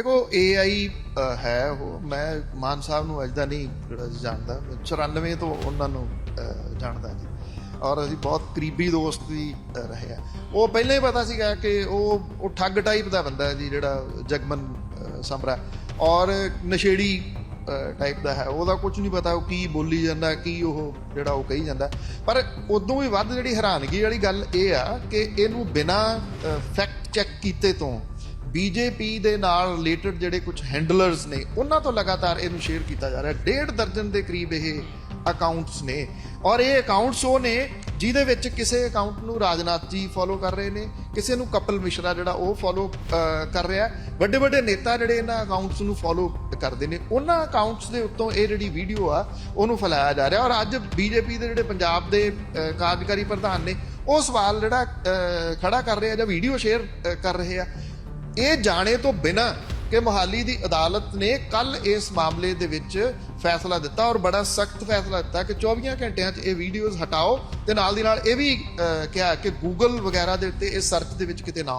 ਦੇਖੋ AI ਅ, ਹੈ ਉਹ। ਮੈਂ ਮਾਨ ਸਾਹਿਬ ਨੂੰ ਅੱਜ ਦਾ ਨਹੀਂ ਜਿਹੜਾ ਜਾਣਦਾ। 94 ਤੋਂ ਉਹਨਾਂ ਨੂੰ ਜਾਣਦਾ ਜੀ। ਔਰ ਅਸੀਂ ਬਹੁਤ ਕਰੀਬੀ ਦੋਸਤ ਵੀ ਰਹੇ ਆ। ਉਹ ਪਹਿਲਾਂ ਹੀ ਪਤਾ ਸੀਗਾ ਕਿ ਉਹ ਉਹ ਠੱਗ ਟਾਈਪ ਦਾ ਬੰਦਾ ਹੈ ਜੀ ਜਿਹੜਾ ਜਗਮਨ ਅ, ਸਮਰਾ ਔਰ ਨਸ਼ੇੜੀ ਟਾਈਪ ਦਾ ਹੈ। ਉਹਦਾ ਕੁਝ ਨਹੀਂ ਪਤਾ ਉਹ ਕੀ ਬੋਲੀ ਜਾਂਦਾ ਕੀ ਉਹ ਜਿਹੜਾ ਉਹ ਕਹੀ ਜਾਂਦਾ। ਪਰ ਉਦੋਂ ਵੀ ਵੱਧ ਜਿਹੜੀ ਹੈਰਾਨਗੀ ਵਾਲੀ ਗੱਲ ਇਹ ਆ ਕਿ ਇਹਨੂੰ ਬਿਨਾ ਫੈਕਟ ਚੈੱਕ ਕੀਤੇ ਤੋਂ ਬੀਜੇਪੀ ਦੇ ਨਾਲ ਰਿਲੇਟਡ ਜਿਹੜੇ ਕੁਝ ਹੈਂਡਲਰਸ ਨੇ, ਉਹਨਾਂ ਤੋਂ ਲਗਾਤਾਰ ਇਹਨੂੰ ਸ਼ੇਅਰ ਕੀਤਾ ਜਾ ਰਿਹਾ। ਡੇਢ ਦਰਜਨ ਦੇ ਕਰੀਬ ਇਹ ਅਕਾਊਂਟਸ ਨੇ। ਔਰ ਇਹ ਅਕਾਊਂਟਸ ਉਹ ਨੇ ਜਿਹਦੇ ਵਿੱਚ ਕਿਸੇ ਅਕਾਊਂਟ ਨੂੰ ਰਾਜਨਾਥ ਜੀ ਫੋਲੋ ਕਰ ਰਹੇ ਨੇ, ਕਿਸੇ ਨੂੰ ਕਪਲ ਮਿਸ਼ਰਾ ਜਿਹੜਾ ਉਹ ਫੋਲੋ ਕਰ ਰਿਹਾ ਵੱਡੇ ਵੱਡੇ ਨੇਤਾ ਜਿਹੜੇ ਇਹਨਾਂ ਅਕਾਊਂਟਸ ਨੂੰ ਫੋਲੋ ਕਰਦੇ ਨੇ, ਉਹਨਾਂ ਅਕਾਊਂਟਸ ਦੇ ਉੱਤੋਂ ਇਹ ਜਿਹੜੀ ਵੀਡੀਓ ਆ, ਉਹਨੂੰ ਫੈਲਾਇਆ ਜਾ ਰਿਹਾ। ਔਰ ਅੱਜ ਬੀਜੇਪੀ ਦੇ ਜਿਹੜੇ ਪੰਜਾਬ ਦੇ ਕਾਰਜਕਾਰੀ ਪ੍ਰਧਾਨ ਨੇ, ਉਹ ਸਵਾਲ ਜਿਹੜਾ ਖੜਾ ਕਰ ਰਹੇ ਆ ਜਾਂ ਵੀਡੀਓ ਸ਼ੇਅਰ ਕਰ ਰਹੇ ਆ ਇਹ ਜਾਣੇ ਤੋਂ ਬਿਨਾ ਕਿ ਮੋਹਾਲੀ ਦੀ ਅਦਾਲਤ ਨੇ ਕੱਲ ਇਸ ਮਾਮਲੇ ਦੇ ਵਿੱਚ ਫੈਸਲਾ ਦਿੱਤਾ ਔਰ ਬੜਾ ਸਖਤ ਫੈਸਲਾ ਦਿੱਤਾ ਕਿ 24 ਘੰਟਿਆਂ 'ਚ ਇਹ ਵੀਡੀਓਜ਼ ਹਟਾਓ ਤੇ ਨਾਲ ਦੀ ਨਾਲ ਇਹ ਵੀ ਕਿਹਾ ਕਿ ਗੂਗਲ ਵਗੈਰਾ ਦੇ ਉੱਤੇ ਇਹ ਸਰਚ ਦੇ ਵਿੱਚ ਕਿਤੇ ਨਾ ਆਉਣ